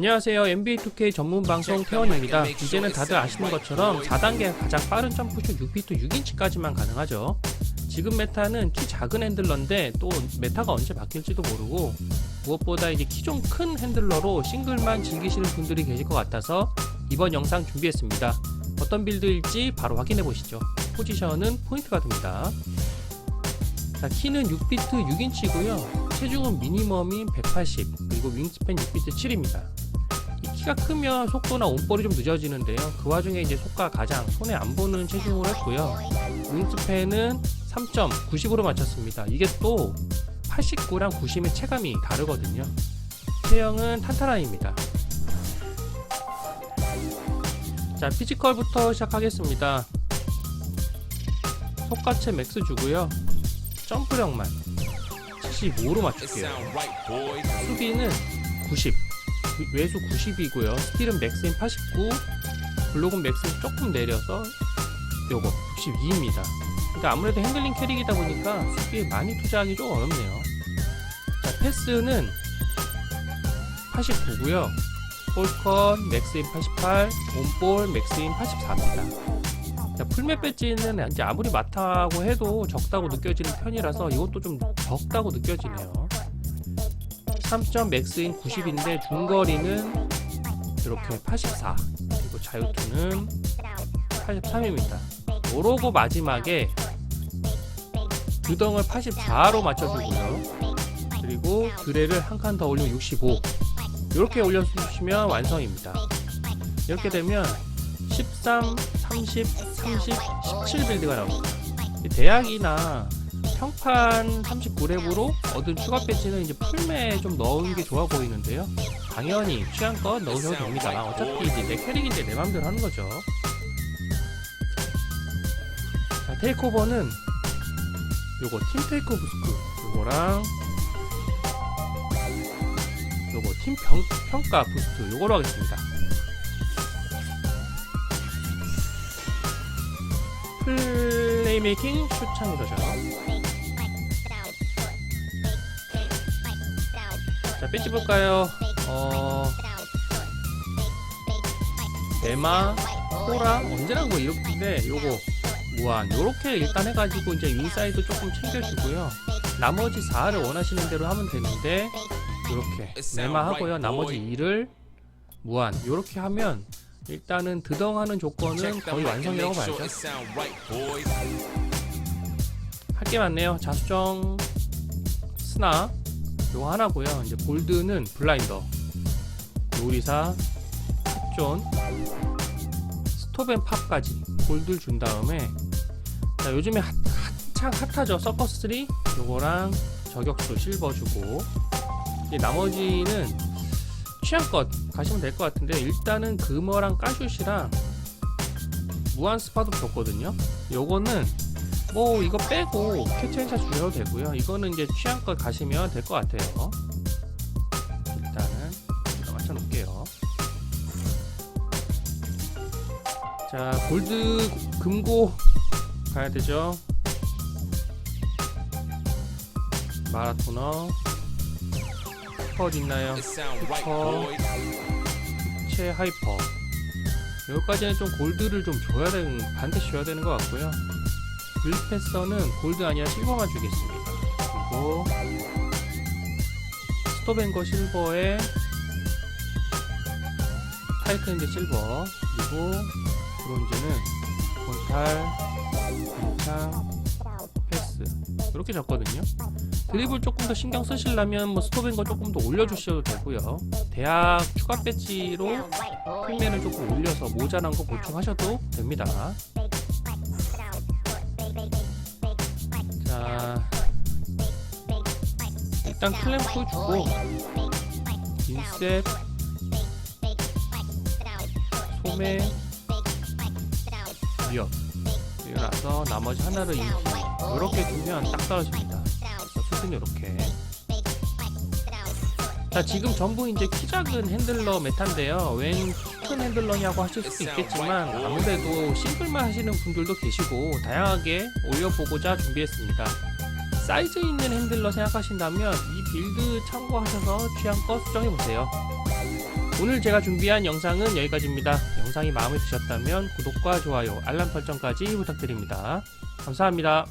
안녕하세요. NBA2K 전문 방송 태원입니다. 이제는 다들 아시는 것처럼 4단계 가장 빠른 점프슛 6피트 6인치까지만 가능하죠. 지금 메타는 키 작은 핸들러인데 또 메타가 언제 바뀔지도 모르고 무엇보다 이제 키 좀 큰 핸들러로 싱글만 즐기시는 분들이 계실 것 같아서 이번 영상 준비했습니다. 어떤 빌드일지 바로 확인해 보시죠. 포지션은 포인트가 됩니다. 자, 키는 6피트 6인치고요. 체중은 미니멈인 180, 그리고 윙스팬 6피트 7입니다. 이 키가 크면 속도나 온볼이 좀 늦어지는데요. 그 와중에 이제 속가 가장 손에 안 보는 체중을 했고요. 윙스팬은 3.90으로 맞췄습니다. 이게 또 89랑 90의 체감이 다르거든요. 체형은 탄탄함입니다. 자, 피지컬부터 시작하겠습니다. 속가체 맥스 주고요. 점프력만 75로 맞출게요. 수비는 90, 외수 90이고요. 스틸은 맥스인 89, 블록은 맥스인 조금 내려서 요거 92입니다. 그러니까 아무래도 핸들링 캐릭이다 보니까 수비에 많이 투자하기 좀 어렵네요. 자, 패스는 89고요. 볼컷 맥스인 88, 온볼 맥스인 84입니다. 자, 풀맵 배지는 이제 아무리 많다고 해도 적다고 느껴지는 편이라서 이것도 좀 적다고 느껴지네요. 3점 맥스인 90인데 중거리는 이렇게 84 그리고 자유투는 83입니다. 오로고 마지막에 규덩을 84로 맞춰주고요. 그리고 드레를 한 칸 더 올리면 65 이렇게 올려주시면 완성입니다. 이렇게 되면 13, 30, 30, 17 빌드가 나옵니다. 이 대학이나 평판 39렙으로 얻은 추가 배지는 이제 풀매에 좀 넣은 게 좋아 보이는데요. 당연히 취향껏 넣으셔도 됩니다. 어차피 이제 내 캐릭인데 내 맘대로 하는 거죠. 자, 테이크오버는 요거 팀 테이크 부스트 요거랑 요거 팀 평, 평가 부스트 요거로 하겠습니다. 플레이메이킹 슈창이더 자, 배지 볼까요? 어, 대마, 호라, 언제나 뭐 이렇게 요거 무한 요렇게 일단 해가지고 이제 인사이드 조금 챙겨주고요. 나머지 4를 원하시는 대로 하면 되는데 요렇게 네마 하고요. 나머지 2를 무한 요렇게 하면 일단은 드덩하는 조건은 거의 완성이라고 봐야죠. 할 게 많네요. 자수정, 스나 요거 하나고요. 이제 골드는 블라인더, 요리사, 탑존, 스톱앤 팝까지 골드를 준 다음에 자, 요즘에 핫, 한창 핫하죠. 서커스 3 요거랑 저격수 실버 주고 이제 나머지는 취향껏 가시면 될 것 같은데 일단은 금어랑 까슛이랑 무한 스파도 줬거든요. 요거는 뭐 이거 빼고 캐치앤샷 주셔도 되고요. 이거는 이제 취향껏 가시면 될 것 같아요. 일단은 맞춰 놓을게요. 자 골드 금고 가야 되죠. 마라토너 컷 있나요? 슈퍼 최 하이퍼 여기까지는 좀 골드를 좀 줘야 되는 반드시 줘야 되는 것 같고요 블패서는 골드 아니라 실버만 주겠습니다. 그리고 스톱앤거 실버에 타이틀인드 실버 그리고 브론즈는 본탈 공창 패스. 이렇게 줬거든요. 드리블 조금 더 신경 쓰시려면 뭐 스톱앤거 조금 더 올려주셔도 되고요. 대학 추가 배지로 풀면을 조금 올려서 모자란 거 보충하셔도 됩니다 자 일단 클램프 주고 인셋 소매 위협. 그리고 나서 나머지 하나를 이렇게 주면 딱 떨어집니다. 슛은 이렇게. 자 지금 전부 이제 키 작은 핸들러 메타인데요 웬큰 핸들러냐고 하실 수도 있겠지만 아무래도 싱글만 하시는 분들도 계시고 다양하게 올려보고자 준비했습니다 사이즈 있는 핸들러 생각하신다면 이 빌드 참고하셔서 취향껏 수정해보세요 오늘 제가 준비한 영상은 여기까지입니다. 영상이 마음에 드셨다면 구독과 좋아요, 알람 설정까지 부탁드립니다. 감사합니다.